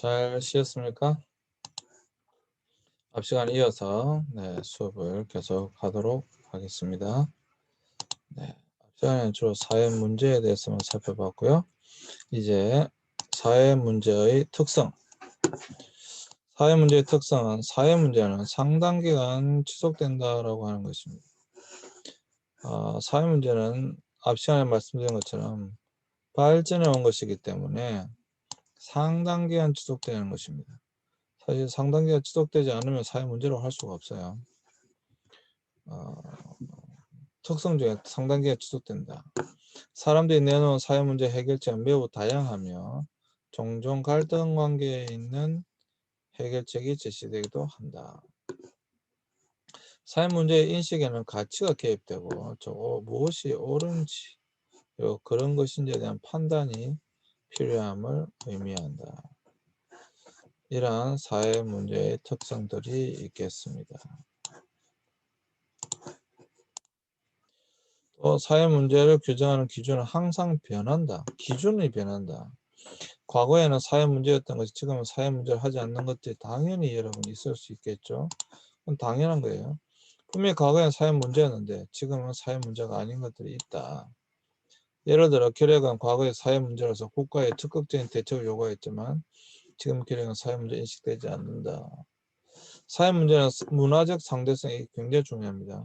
잘 쉬었습니까? 앞 시간에 이어서 네, 수업을 계속 하도록 하겠습니다. 네, 앞 시간에 주로 사회 문제에 대해서만 살펴봤고요. 이제 사회 문제의 특성. 사회 문제의 특성은 사회 문제는 상당 기간 지속된다라고 하는 것입니다. 어, 사회 문제는 앞 시간에 말씀드린 것처럼 발전해 온 것이기 때문에 상당 기간 지속되는 것입니다. 사실 상당 기간 지속되지 않으면 사회 문제로 할 수가 없어요. 어, 특성 중에 상당 기간 지속된다. 사람들이 내놓은 사회 문제 해결책은 매우 다양하며 종종 갈등 관계에 있는 해결책이 제시되기도 한다. 사회 문제의 인식에는 가치가 개입되고 저 무엇이 옳은지 그런 것인지에 대한 판단이 필요함을 의미한다. 이러한 사회 문제의 특성들이 있겠습니다. 또 사회 문제를 규정하는 기준은 항상 변한다. 기준이 변한다. 과거에는 사회 문제였던 것이 지금은 사회 문제를 하지 않는 것들이 당연히 여러분 있을 수 있겠죠. 그건 당연한 거예요. 분명히 과거에는 사회 문제였는데 지금은 사회 문제가 아닌 것들이 있다. 예를 들어 결핵은 과거의 사회 문제라서 국가의 적극적인 대책을 요구했지만 지금 결핵은 사회 문제 인식되지 않는다. 사회 문제는 문화적 상대성이 굉장히 중요합니다.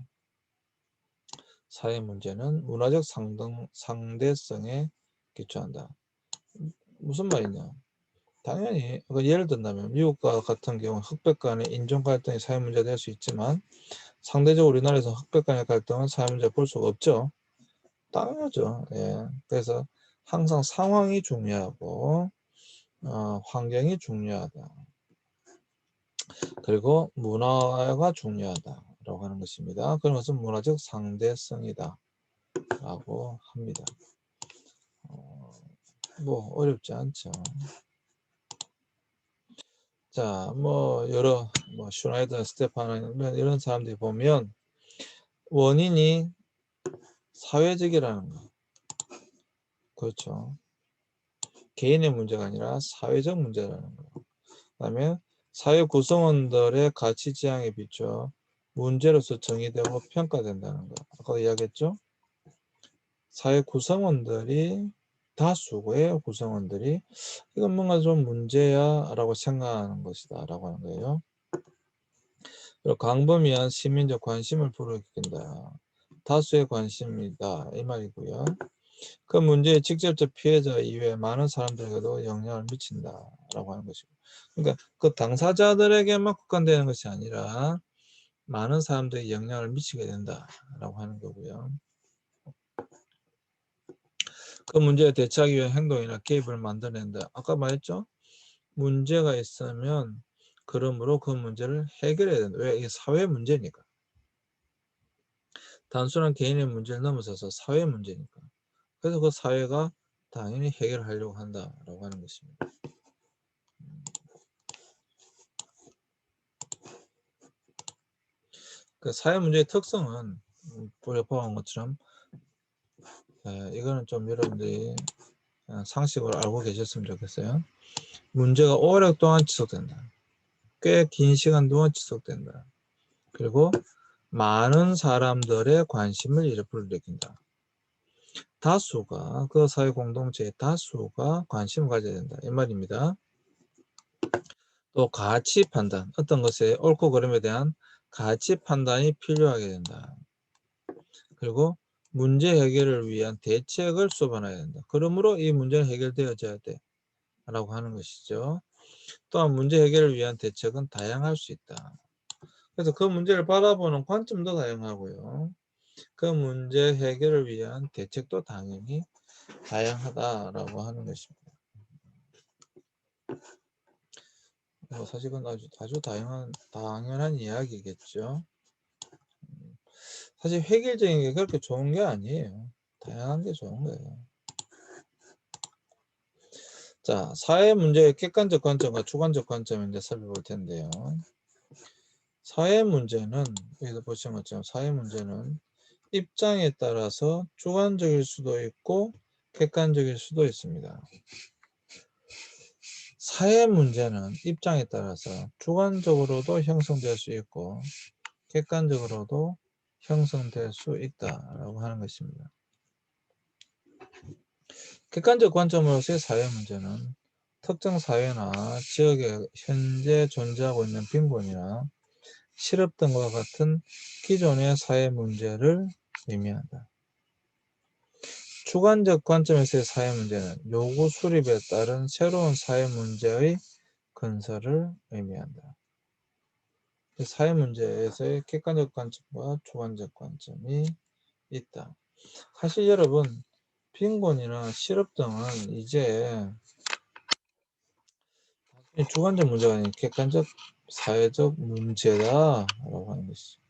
사회 문제는 문화적 상등, 상대성에 기초한다. 무슨 말이냐? 당연히 예를 든다면 미국과 같은 경우 흑백 간의 인종 갈등이 사회 문제가 될 수 있지만 상대적으로 우리나라에서 흑백 간의 갈등은 사회 문제 볼 수가 없죠. 당연하죠. 예. 그래서 항상 상황이 중요하고 어, 환경이 중요하다. 그리고 문화가 중요하다라고 하는 것입니다. 그런 것은 문화적 상대성이다. 라고 합니다. 어, 뭐 어렵지 않죠. 자, 뭐 여러 뭐 슈나이더, 스테파는 이런 사람들이 보면 원인이 사회적이라는 거. 그렇죠. 개인의 문제가 아니라 사회적 문제라는 거. 그 다음에 사회 구성원들의 가치 지향에 비춰 문제로서 정의되고 평가된다는 거. 아까 이야기했죠? 사회 구성원들이 다수의 구성원들이 이건 뭔가 좀 문제야 라고 생각하는 것이다 라고 하는 거예요. 그리고 광범위한 시민적 관심을 불러일으킨다. 다수의 관심이다 이 말이고요. 그 문제의 직접적 피해자 이외에 많은 사람들에게도 영향을 미친다라고 하는 것이고, 그러니까 그 당사자들에게만 국한되는 것이 아니라 많은 사람들이 영향을 미치게 된다라고 하는 거고요. 그 문제에 대처하기 위한 행동이나 개입을 만들어낸다. 아까 말했죠? 문제가 있으면 그러므로 그 문제를 해결해야 된다. 왜? 이게 사회 문제니까. 단순한 개인의 문제를 넘어서서 사회 문제니까. 그래서 그 사회가 당연히 해결하려고 한다라고 하는 것입니다. 그 사회 문제의 특성은 우리가 보한 것처럼 에, 이거는 좀 여러분들이 어, 상식으로 알고 계셨으면 좋겠어요. 문제가 오랫동안 지속된다. 꽤 긴 시간 동안 지속된다. 그리고 많은 사람들의 관심을 이를 불러일으킨다. 다수가 그 사회 공동체의 다수가 관심을 가져야 된다 이 말입니다. 또 가치 판단 어떤 것의 옳고 그름에 대한 가치 판단이 필요하게 된다. 그리고 문제 해결을 위한 대책을 수반해야 된다. 그러므로 이 문제는 해결되어져야 돼 라고 하는 것이죠. 또한 문제 해결을 위한 대책은 다양할 수 있다. 그래서 그 문제를 바라보는 관점도 다양하고요. 그 문제 해결을 위한 대책도 당연히 다양하다라고 하는 것입니다. 뭐 사실은 아주 아주 다양한 당연한 이야기겠죠. 사실 획일적인 게 그렇게 좋은 게 아니에요. 다양한 게 좋은 거예요. 자, 사회 문제의 객관적 관점과 주관적 이제 살펴볼 텐데요. 사회 문제는 여기서 보시는 것처럼 사회 문제는 입장에 따라서 주관적일 수도 있고 객관적일 수도 있습니다. 사회 문제는 입장에 따라서 주관적으로도 형성될 수 있고 객관적으로도 형성될 수 있다라고 하는 것입니다. 객관적 관점으로서의 사회 문제는 특정 사회나 지역에 현재 존재하고 있는 빈곤이나 실업 등과 같은 기존의 사회 문제를 의미한다. 주관적 관점에서의 사회 문제는 요구 수립에 따른 새로운 사회 문제의 건설을 의미한다. 사회 문제에서의 객관적 관점과 주관적 관점이 있다. 사실 여러분 빈곤이나 실업 등은 이제 주관적 문제가 아닌 객관적 사회적 문제다라고 하는 것이죠.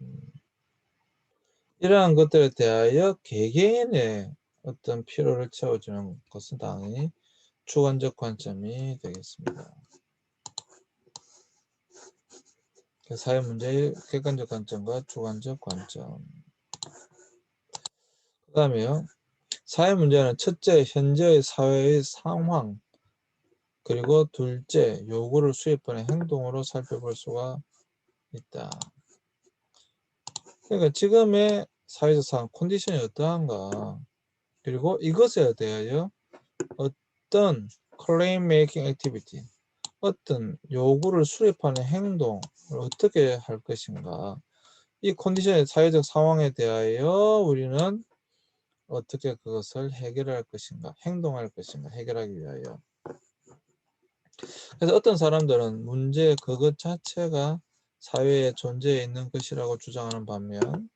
음. 이러한 것들에 대하여 개개인의 어떤 필요를 채워주는 것은 당연히 주관적 관점이 되겠습니다. 그 사회 문제의 객관적 관점과 주관적 관점. 그 다음에요. 사회 문제는 첫째, 현재의 사회의 상황, 그리고 둘째, 요구를 수입하는 행동으로 살펴볼 수가 있다. 그러니까 지금의 사회적 상황, 컨디션이 어떠한가, 그리고 이것에 대하여 어떤 claim making activity, 어떤 요구를 수립하는 행동을 어떻게 할 것인가, 이 컨디션의 사회적 상황에 대하여 우리는 어떻게 그것을 해결할 것인가, 행동할 것인가, 해결하기 위하여. 그래서 어떤 사람들은 문제 그것 자체가 사회에 존재해 있는 것이라고 주장하는 반면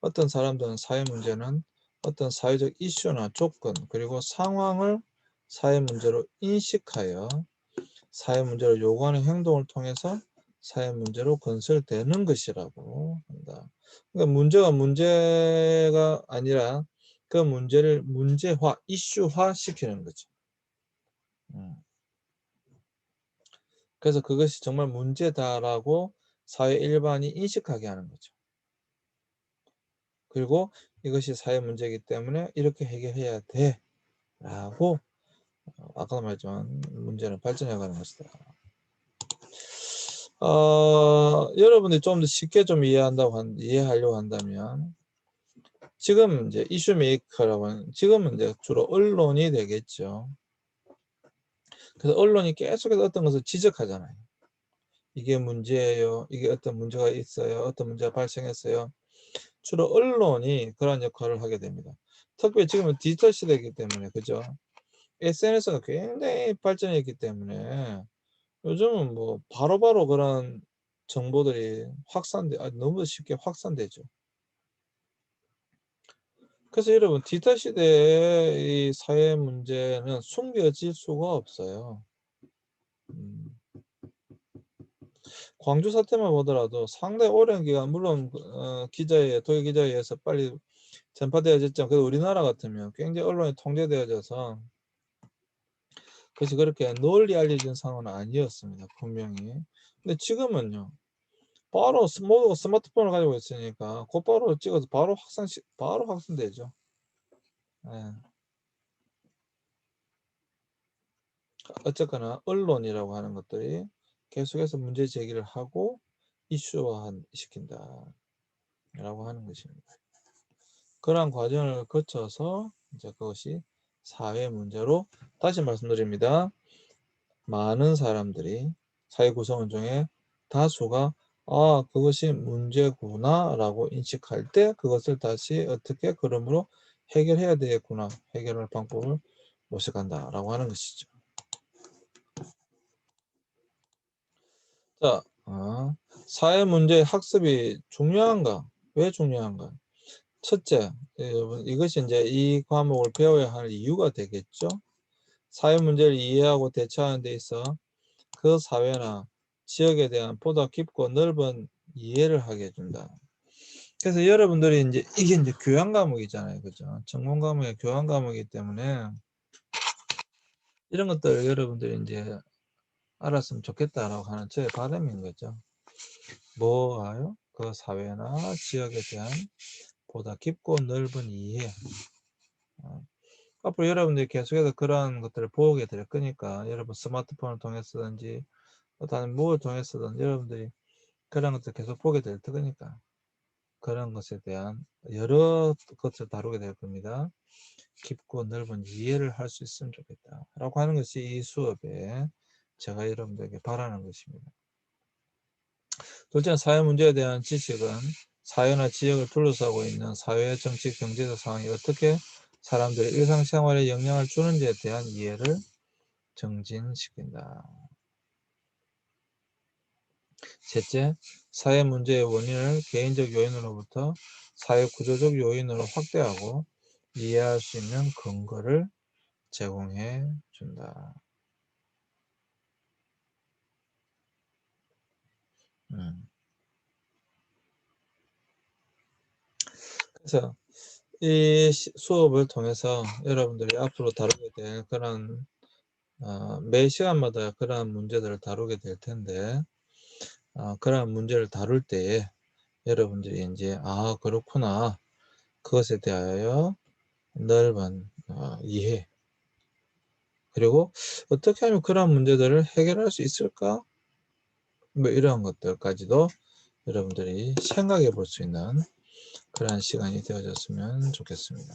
어떤 사람들은 사회 문제는 어떤 사회적 이슈나 조건 그리고 상황을 사회 문제로 인식하여 사회 문제를 요구하는 행동을 통해서 사회 문제로 건설되는 것이라고 한다. 그러니까 문제가 문제가 아니라 그 문제를 문제화, 이슈화 시키는 거죠. 음. 그래서 그것이 정말 문제다라고 사회 일반이 인식하게 하는 거죠. 그리고 이것이 사회 문제이기 때문에 이렇게 해결해야 돼 라고 어, 아까도 말했지만 문제는 발전해 가는 것이다. 어, 여러분들이 좀 더 쉽게 좀 이해한다고 한, 이해하려고 한다면 지금 이제 이슈 메이커라고 하는 지금은 이제 주로 언론이 되겠죠. 그래서 언론이 계속해서 어떤 것을 지적하잖아요. 이게 문제예요. 이게 어떤 문제가 있어요. 어떤 문제가 발생했어요. 주로 언론이 그런 역할을 하게 됩니다. 특별히 지금은 디지털 시대이기 때문에 그죠? SNS가 굉장히 발전했기 때문에 요즘은 뭐 바로바로 바로 그런 정보들이 확산돼 아, 너무 쉽게 확산되죠. 그래서 여러분 디지털 시대의 이 사회 문제는 숨겨질 수가 없어요. 음. 광주 사태만 보더라도 상당히 오랜 기간 물론 어, 기자에 독일 기자에 의해서 빨리 전파되어졌죠. 그래도 우리나라 같으면 굉장히 언론이 통제되어져서 그것이 그렇게 널리 알려진 상황은 아니었습니다. 분명히. 근데 지금은요. 바로 모두가 스마트폰을 가지고 있으니까 곧바로 찍어서 바로 확산 바로 확산되죠. 예. 어쨌거나 언론이라고 하는 것들이 계속해서 문제 제기를 하고 이슈화 시킨다 라고 하는 것입니다. 그러한 과정을 거쳐서 이제 그것이 사회 문제로 다시 말씀드립니다. 많은 사람들이 사회 구성원 중에 다수가 아 그것이 문제구나 라고 인식할 때 그것을 다시 어떻게 그러므로 해결해야 되겠구나 해결할 방법을 모색한다 라고 하는 것이죠. 자, 어, 사회 문제 학습이 중요한가? 왜 중요한가? 첫째, 이것이 이제 이 과목을 배워야 할 이유가 되겠죠. 사회 문제를 이해하고 대처하는 데 있어 그 사회나 지역에 대한 보다 깊고 넓은 이해를 하게 해준다. 그래서 여러분들이 이제 이게 이제 교양 과목이잖아요, 그죠? 전공 과목의 교양 과목이기 때문에 이런 것들을 여러분들이 이제 알았으면 좋겠다라고 하는 저의 바람인 거죠. 뭐가요? 그 사회나 지역에 대한 보다 깊고 넓은 이해. 어, 앞으로 여러분들이 계속해서 그런 것들을 보게 될 거니까 여러분 스마트폰을 통해서든지 다른 무엇을 통해서든 여러분들이 그런 것들 계속 보게 될 테니까 그런 것에 대한 여러 것을 다루게 될 겁니다. 깊고 넓은 이해를 할 수 있으면 좋겠다. 라고 하는 것이 이 수업에 제가 여러분들에게 바라는 것입니다. 둘째, 사회 문제에 대한 지식은 사회나 지역을 둘러싸고 있는 사회, 정치, 경제적 상황이 어떻게 사람들의 일상생활에 영향을 주는지에 대한 이해를 정진시킨다. 셋째, 사회 문제의 원인을 개인적 요인으로부터 사회 구조적 요인으로 확대하고 이해할 수 있는 근거를 제공해 준다. 음. 그래서 이 수업을 통해서 여러분들이 앞으로 다루게 될 그런 어, 매 시간마다 그러한 문제들을 다루게 될 텐데 어, 그러한 문제를 다룰 때에 여러분들이 이제 아 그렇구나. 그것에 대하여 넓은 어, 이해. 그리고 어떻게 하면 그런 문제들을 해결할 수 있을까? 뭐 이런 것들까지도 여러분들이 생각해 볼 수 있는 그러한 시간이 되어졌으면 좋겠습니다.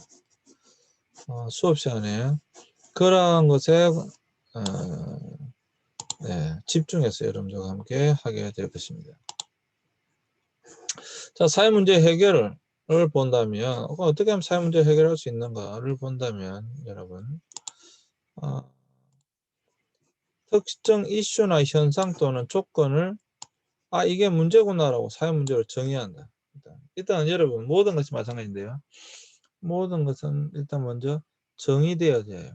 어, 수업 시간에 그러한 것에 어, 네, 집중해서 여러분들과 함께 하게 될 것입니다. 자, 사회 문제 해결을 본다면 어떻게 하면 사회 문제 해결할 수 있는가를 본다면 여러분 어, 특정 이슈나 현상 또는 조건을 아 이게 문제구나라고 사회 문제를 정의한다. 일단, 일단 여러분 모든 것이 마찬가지인데요. 모든 것은 일단 먼저 정의되어야 돼요.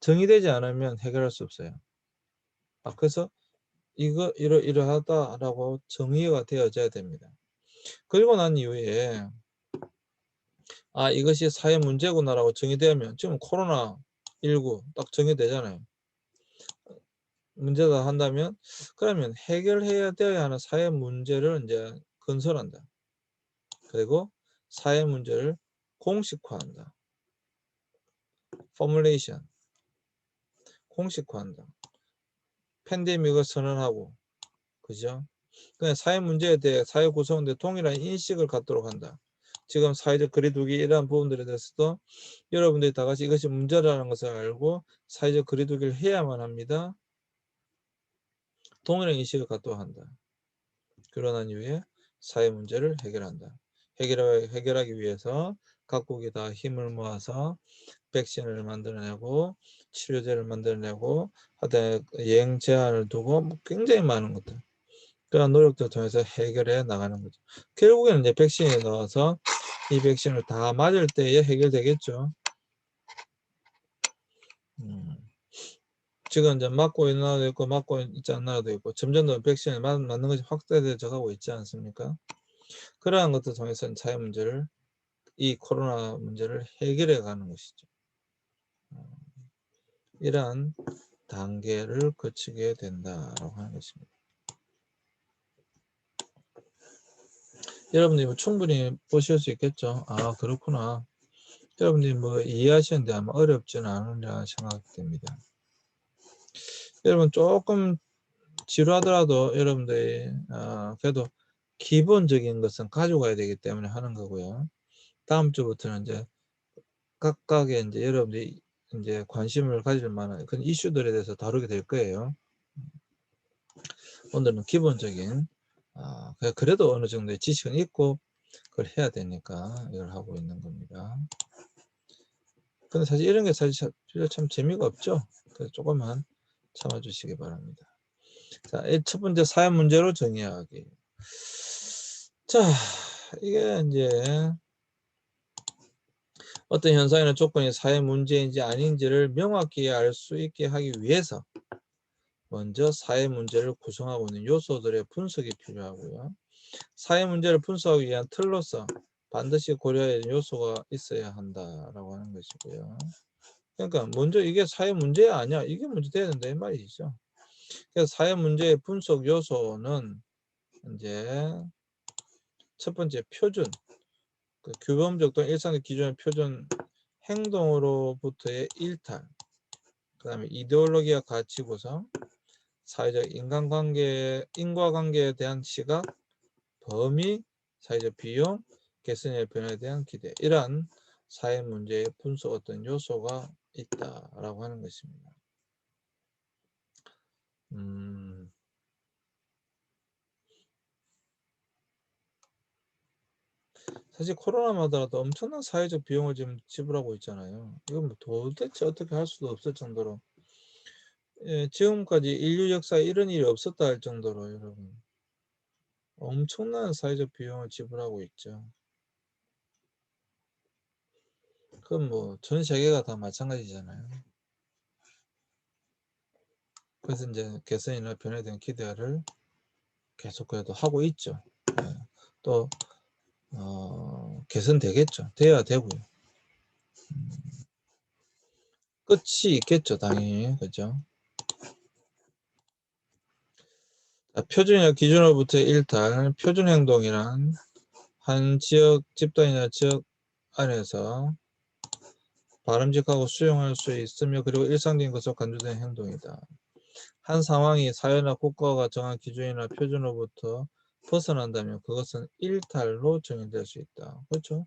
정의되지 않으면 해결할 수 없어요. 아, 그래서 이거 이러 이러하다라고 정의가 되어져야 됩니다. 그리고 난 이후에 아 이것이 사회 문제구나라고 정의되면 지금 코로나 19 딱 정의되잖아요. 문제가 한다면 그러면 해결해야 되어야 하는 사회 문제를 이제 건설한다. 그리고 사회 문제를 공식화한다. 포뮬레이션 공식화한다. 팬데믹을 선언하고 그죠? 그냥 사회 문제에 대해 사회 구성원들 동일한 인식을 갖도록 한다. 지금 사회적 거리두기 이러한 부분들에 대해서도 여러분들이 다 같이 이것이 문제라는 것을 알고 사회적 거리두기를 해야만 합니다. 동일한 인식을 갖도록 한다. 그러난 이후에 사회 문제를 해결한다. 해결, 해결하기 위해서 각국이 다 힘을 모아서 백신을 만들어내고 치료제를 만들어내고 하다 여행 제한을 두고 뭐 굉장히 많은 것들 그런 노력들 통해서 해결해 나가는 거죠. 결국에는 이제 백신이 나와서 이 백신을 다 맞을 때에 해결되겠죠. 음. 지금 이제 맞고 있는 나라도 있고 맞고 있지 않은 나라도 있고 점점 더 백신을 맞, 맞는 것이 확대되어 가고 있지 않습니까? 그러한 것들 통해서 사회 문제를 이 코로나 문제를 해결해 가는 것이죠. 어, 이러한 단계를 거치게 된다라고 하는 것입니다. 여러분들이 뭐 충분히 보실 수 있겠죠. 아 그렇구나. 여러분들이 뭐 이해하시는데 아마 어렵지는 않으리라 생각됩니다. 여러분 조금 지루하더라도 여러분들이 어, 그래도 기본적인 것은 가져가야 되기 때문에 하는 거고요. 다음 주부터는 이제 각각의 이제 여러분들이 이제 관심을 가질 만한 그런 이슈들에 대해서 다루게 될 거예요. 오늘은 기본적인 아, 그래도 어느 정도의 지식은 있고 그걸 해야 되니까 이걸 하고 있는 겁니다. 근데 사실 이런 게 사실 참 재미가 없죠. 그래서 조금만 참아주시기 바랍니다. 자, 첫 번째 사회 문제로 정의하기. 자, 이게 이제 어떤 현상이나 조건이 사회 문제인지 아닌지를 명확히 알 수 있게 하기 위해서 먼저 사회 문제를 구성하고 있는 요소들의 분석이 필요하고요. 사회 문제를 분석하기 위한 틀로서 반드시 고려해야 하는 요소가 있어야 한다라고 하는 것이고요. 그러니까 먼저 이게 사회 문제 아니야. 이게 문제 이 말이죠. 그래서 사회 문제의 분석 요소는 이제 첫 번째 표준 그 규범적 또는 일상적 기준의 표준 행동으로부터의 일탈, 그 다음에 이데올로기와 가치 구성, 사회적 인간관계, 인과관계에 대한 시각, 범위, 사회적 비용, 개선의 변화에 대한 기대 이러한 사회 문제의 분석 어떤 요소가 있다라고 하는 것입니다. 음, 사실 코로나마다도 엄청난 사회적 비용을 지금 지불하고 있잖아요. 이건 뭐 도대체 어떻게 할 수도 없을 정도로 예, 지금까지 인류 역사에 이런 일이 없었다 할 정도로 여러분 엄청난 사회적 비용을 지불하고 있죠. 그건 뭐 전 세계가 다 마찬가지잖아요. 그래서 이제 개선이나 변화에 대한 기대를 계속 그래도 하고 있죠. 네. 또 어, 개선되겠죠. 돼야 되고요. 음, 끝이 있겠죠, 당연히. 그죠? 표준이나 기준으로부터 일탈, 표준 행동이란 한 지역, 집단이나 지역 안에서 바람직하고 수용할 수 있으며 그리고 일상적인 것으로 간주된 행동이다. 한 상황이 사회나 국가가 정한 기준이나 표준으로부터 벗어난다면 그것은 일탈로 정의될 수 있다. 그렇죠?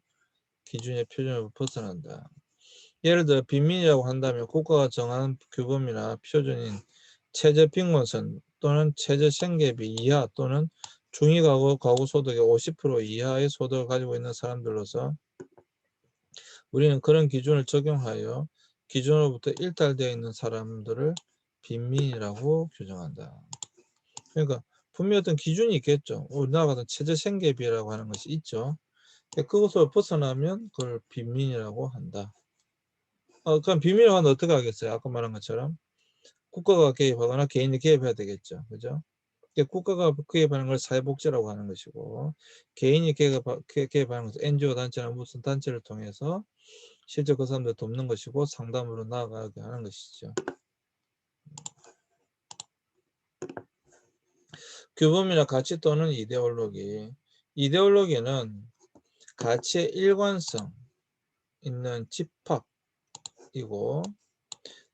기준의 표준으로 벗어난다. 예를 들어 빈민이라고 한다면 국가가 정한 규범이나 표준인 최저 빈곤선 또는 최저 생계비 이하 또는 중위 가구 가구 소득의 50% 이하의 소득을 가지고 있는 사람들로서 우리는 그런 기준을 적용하여 기준으로부터 일탈되어 있는 사람들을 빈민이라고 규정한다. 그러니까 분명히 어떤 기준이 있겠죠. 우리나라 같은 최저 생계비라고 하는 것이 있죠. 그것을 벗어나면 그걸 빈민이라고 한다. 어, 그럼 빈민이라고 하면 어떻게 하겠어요? 아까 말한 것처럼 국가가 개입하거나 개인이 개입해야 되겠죠. 그죠? 국가가 개입하는 걸 사회복지라고 하는 것이고 개인이 개입하는 것은 NGO 단체나 무슨 단체를 통해서 실제 그 사람들 돕는 것이고 상담으로 나아가게 하는 것이죠. 규범이나 가치 또는 이데올로기. 이데올로기는 가치의 일관성 있는 집합이고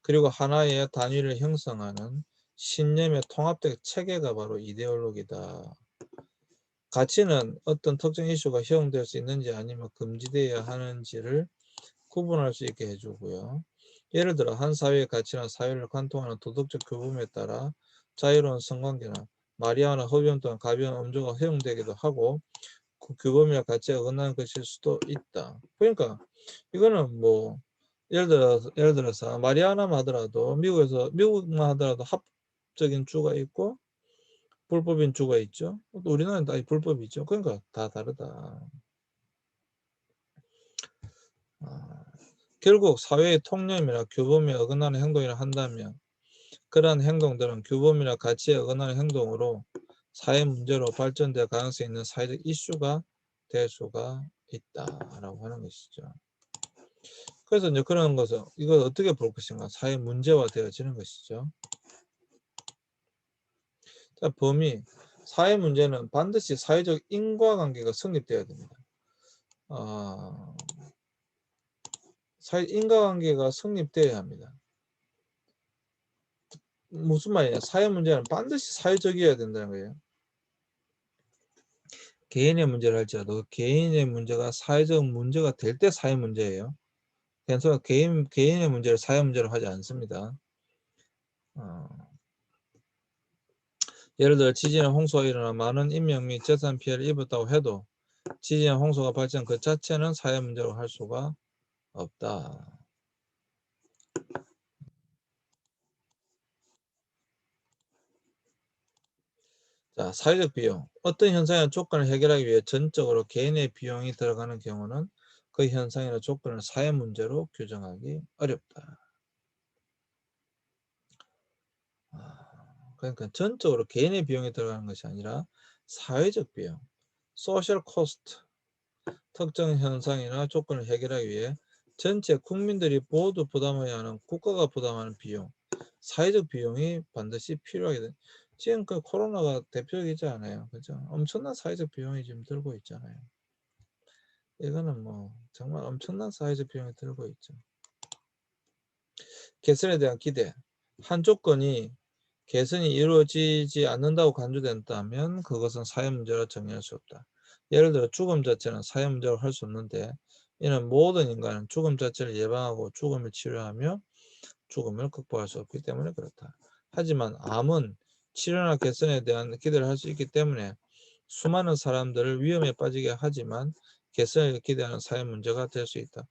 그리고 하나의 단위를 형성하는 신념의 통합적 체계가 바로 이데올로기다. 가치는 어떤 특정 이슈가 허용될 수 있는지 아니면 금지되어야 하는지를 구분할 수 있게 해주고요. 예를 들어 한 사회의 가치나 사회를 관통하는 도덕적 규범에 따라 자유로운 성관계나 마리아나 흡연 또한 가벼운 음주가 허용되기도 하고 그 규범이나 가치에 어긋나는 것일 수도 있다. 그러니까 이거는 뭐 예를 들어 예를 들어서 마리아나만 하더라도 미국에서 미국만 하더라도 합적인 주가 있고 불법인 주가 있죠. 우리나라는 다 불법이죠. 그러니까 다 다르다. 아, 결국 사회의 통념이나 규범에 어긋나는 행동이라 한다면 그러한 행동들은 규범이나 가치에 어긋나는 행동으로 사회 문제로 발전될 가능성이 있는 사회적 이슈가 될 수가 있다라고 하는 것이죠. 그래서 이제 그런 것을 이걸 어떻게 볼 것인가 사회 문제화 되어지는 것이죠. 자, 범위 사회 문제는 반드시 사회적 인과관계가 성립되어야 됩니다. 어, 사회 인과관계가 성립되어야 합니다. 무슨 말이냐? 사회 문제는 반드시 사회적이어야 된다는 거예요. 개인의 문제를 할지라도 개인의 문제가 사회적 문제가 될 때 사회 문제예요. 그래서 개인 개인의 문제를 사회 문제로 하지 않습니다. 어, 예를 들어 지진이나 홍수가 일어나 많은 인명 및 재산 피해를 입었다고 해도 지진이나 홍수가 발생 그 자체는 사회 문제로 할 수가 없다. 자, 사회적 비용. 어떤 현상이나 조건을 해결하기 위해 전적으로 개인의 비용이 들어가는 경우는 그 현상이나 조건을 사회 문제로 규정하기 어렵다. 아, 그러니까 전적으로 개인의 비용이 들어가는 것이 아니라 사회적 비용, 소셜 코스트, 특정 현상이나 조건을 해결하기 위해 전체 국민들이 모두 부담해야 하는 국가가 부담하는 비용, 사회적 비용이 반드시 필요하게 된 지금 그 코로나가 대표적이지 않아요. 그죠? 엄청난 사회적 비용이 지금 들고 있잖아요. 이거는 뭐 정말 엄청난 사회적 비용이 들고 있죠. 개선에 대한 기대. 한 조건이 개선이 이루어지지 않는다고 간주된다면 그것은 사회 문제로 정의할 수 없다. 예를 들어 죽음 자체는 사회 문제로 할 수 없는데 이는 모든 인간은 죽음 자체를 예방하고 죽음을 치료하며 죽음을 극복할 수 없기 때문에 그렇다. 하지만 암은 치료나 개선에 대한 기대를 할 수 있기 때문에 수많은 사람들을 위험에 빠지게 하지만 개선을 기대하는 사회 문제가 될 수 있다.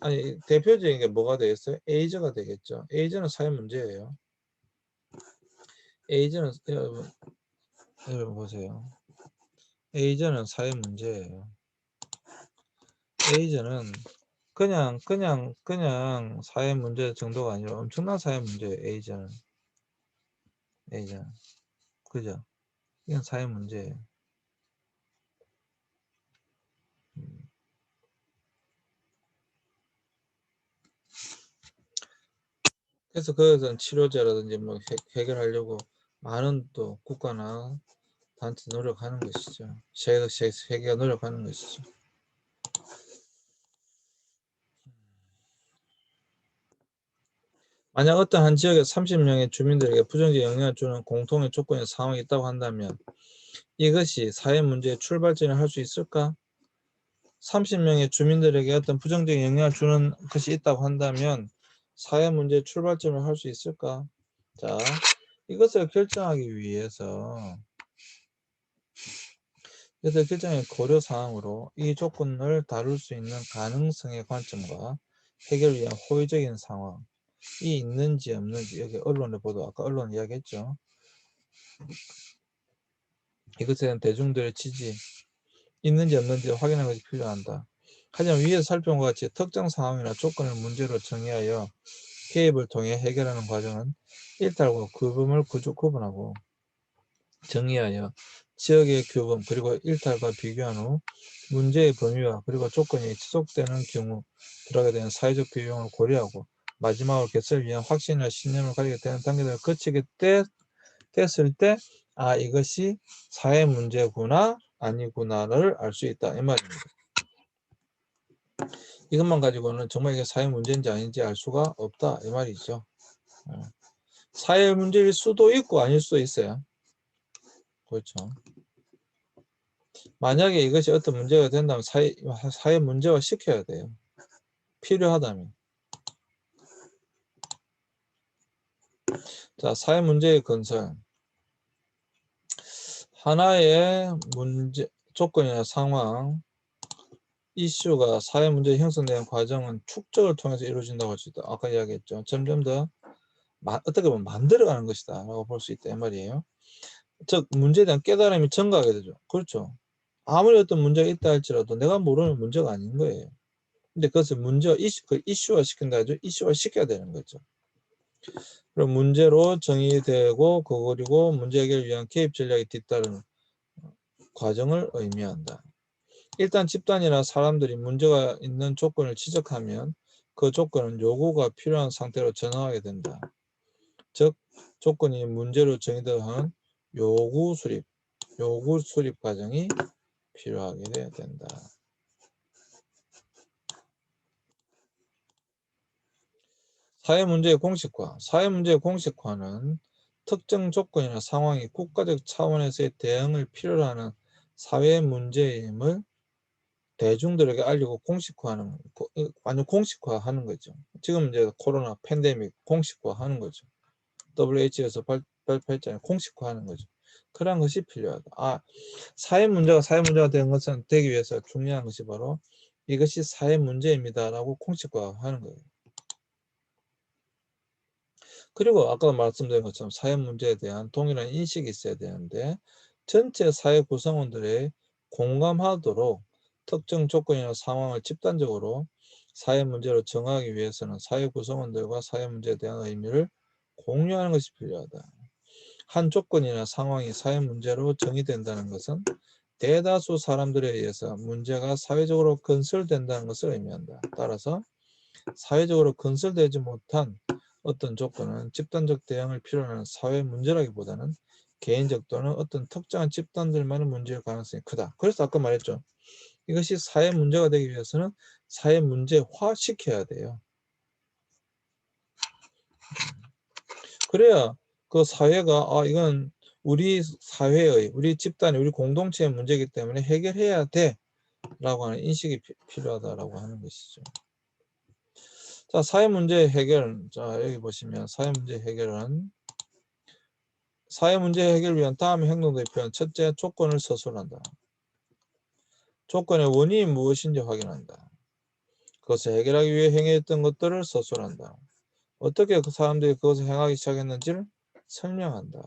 아니 대표적인 게 뭐가 되겠어요? 에이즈가 되겠죠. 에이즈는 사회 문제예요. 에이즈는 여러분 여러분 보세요. 에이즈는 사회 문제예요. 에이즈는 그냥 그냥 그냥 사회 문제 정도가 아니라 엄청난 사회 문제예요. 에이즈는 에 이즈는 그죠? 이건 사회 문제예요. 음. 그래서 그것은 치료제라든지 뭐 해, 결하려고 많은 또 국가나 단체 노력하는 것이죠. 세계, 세계가 노력하는 것이죠. 만약 어떤 한 지역에 30명의 주민들에게 부정적 영향을 주는 공통의 조건의 상황이 있다고 한다면 이것이 사회 문제의 출발점을 할 수 있을까? 30명의 주민들에게 어떤 부정적인 영향을 주는 것이 있다고 한다면 사회 문제의 출발점을 할 수 있을까? 자, 이것을 결정하기 위해서 이것을 결정의 고려 사항으로 이 조건을 다룰 수 있는 가능성의 관점과 해결을 위한 호의적인 상황 이 있는지 없는지 여기 언론에 보도 아까 언론 이야기했죠. 이것에 대한 대중들의 지지 있는지 없는지 확인하는 것이 필요한다. 하지만 위에서 살펴본 것 같이 특정 상황이나 조건을 문제로 정의하여 개입을 통해 해결하는 과정은 일탈과 규범을 구분하고 정의하여 지역의 규범 그리고 일탈과 비교한 후 문제의 범위와 그리고 조건이 지속되는 경우 들어가게 되는 사회적 비용을 고려하고 마지막으로 개설을 위한 확신이나 신념을 가지게 되는 단계들을 거치게 때, 됐을 때, 아, 이것이 사회 문제구나, 아니구나를 알 수 있다. 이 말입니다. 이것만 가지고는 정말 이게 사회 문제인지 아닌지 알 수가 없다. 이 말이죠. 어. 사회 문제일 수도 있고 아닐 수도 있어요. 그렇죠. 만약에 이것이 어떤 문제가 된다면 사회, 사회 문제화 시켜야 돼요. 필요하다면. 자, 사회 문제의 건설. 하나의 문제, 조건이나 상황, 이슈가 사회 문제 형성되는 과정은 축적을 통해서 이루어진다고 할 수 있다. 아까 이야기했죠. 점점 더 마, 어떻게 보면 만들어가는 것이다. 라고 볼 수 있다. 이 말이에요. 즉, 문제에 대한 깨달음이 증가하게 되죠. 그렇죠. 아무리 어떤 문제가 있다 할지라도 내가 모르는 문제가 아닌 거예요. 근데 그것을 문제, 이슈, 그 이슈화 시킨다 하죠. 이슈화 시켜야 되는 거죠. 그럼 문제로 정의되고 그리고 문제 해결을 위한 개입 전략이 뒤따르는 과정을 의미한다. 일단 집단이나 사람들이 문제가 있는 조건을 지적하면 그 조건은 요구가 필요한 상태로 전환하게 된다. 즉 조건이 문제로 정의되는 요구 수립, 요구 수립 과정이 필요하게 된다. 사회 문제의 공식화. 사회 문제의 공식화는 특정 조건이나 상황이 국가적 차원에서의 대응을 필요로 하는 사회 문제임을 대중들에게 알리고 공식화하는 완전 공식화하는 거죠. 지금 이제 코로나 팬데믹 공식화하는 거죠. WHO에서 발표했잖아요. 공식화하는 거죠. 그런 것이 필요하다. 아, 사회 문제가 사회 문제가 된 것은 되기 위해서 중요한 것이 바로 이것이 사회 문제입니다라고 공식화하는 거예요. 그리고 아까 말씀드린 것처럼 사회 문제에 대한 동일한 인식이 있어야 되는데 전체 사회 구성원들의 공감하도록 특정 조건이나 상황을 집단적으로 사회 문제로 정하기 위해서는 사회 구성원들과 사회 문제에 대한 의미를 공유하는 것이 필요하다. 한 조건이나 상황이 사회 문제로 정의된다는 것은 대다수 사람들에 의해서 문제가 사회적으로 건설된다는 것을 의미한다. 따라서 사회적으로 건설되지 못한 어떤 조건은 집단적 대응을 필요로 하는 사회 문제라기보다는 개인적 또는 어떤 특정한 집단들만의 문제일 가능성이 크다. 그래서 아까 말했죠. 이것이 사회 문제가 되기 위해서는 사회 문제화 시켜야 돼요. 그래야 그 사회가 아 이건 우리 사회의 우리 집단의 우리 공동체의 문제이기 때문에 해결해야 돼 라고 하는 인식이 피, 필요하다라고 하는 것이죠. 자 사회 문제 해결 자 여기 보시면 사회 문제 해결은 사회 문제 해결을 위한 다음의 행동들의 표현 첫째 조건을 서술한다. 조건의 원인이 무엇인지 확인한다. 그것을 해결하기 위해 행했던 것들을 서술한다. 어떻게 그 사람들이 그것을 행하기 시작했는지를 설명한다.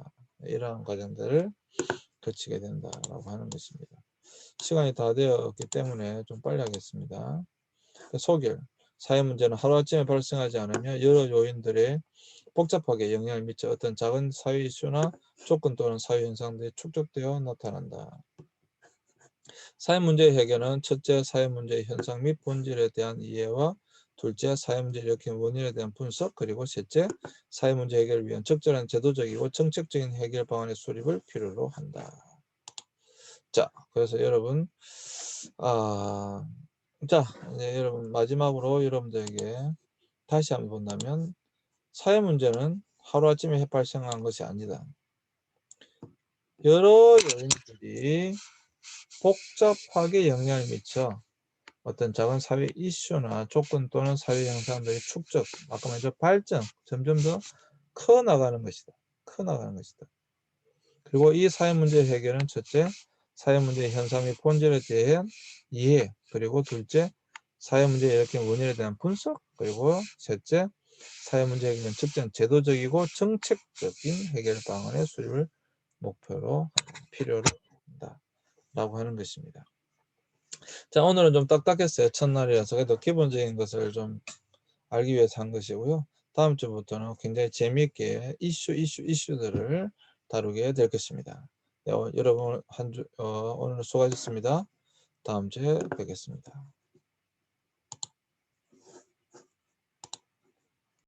이러한 과정들을 거치게 된다라고 하는 것입니다. 시간이 다 되었기 때문에 좀 빨리 하겠습니다. 소결. 사회 문제는 하루아침에 발생하지 않으며 여러 요인들의 복잡하게 영향을 미쳐 어떤 작은 사회 이슈나 조건 또는 사회 현상들이 축적되어 나타난다. 사회 문제의 해결은 첫째 사회 문제의 현상 및 본질에 대한 이해와 둘째 사회 문제 일으킨 원인에 대한 분석 그리고 셋째 사회 문제 해결을 위한 적절한 제도적이고 정책적인 해결 방안의 수립을 필요로 한다. 자, 그래서 여러분 아, 자, 이제 여러분 마지막으로 여러분들에게 다시 한번 본다면 사회 문제는 하루아침에 발생한 것이 아니다. 여러 요인들이 복잡하게 영향을 미쳐 어떤 작은 사회 이슈나 조건 또는 사회 현상들의 축적, 아까 말했죠 발전, 점점 더 커 나가는 것이다. 커 나가는 것이다. 그리고 이 사회 문제 해결은 첫째, 사회 문제의 현상 및 본질에 대한 이해, 그리고 둘째, 사회 문제에 일으킨 원인에 대한 분석, 그리고 셋째, 사회 문제 해결은 적정 제도적이고 정책적인 해결 방안의 수립을 목표로 필요로 한다. 라고 하는 것입니다. 자, 오늘은 좀 딱딱했어요. 첫날이라서. 그래도 기본적인 것을 좀 알기 위해서 한 것이고요. 다음 주부터는 굉장히 재미있게 이슈, 이슈, 이슈들을 다루게 될 것입니다. 네, 어, 여러분 한 주, 어, 오늘 수고하셨습니다. 다음 주에 뵙겠습니다.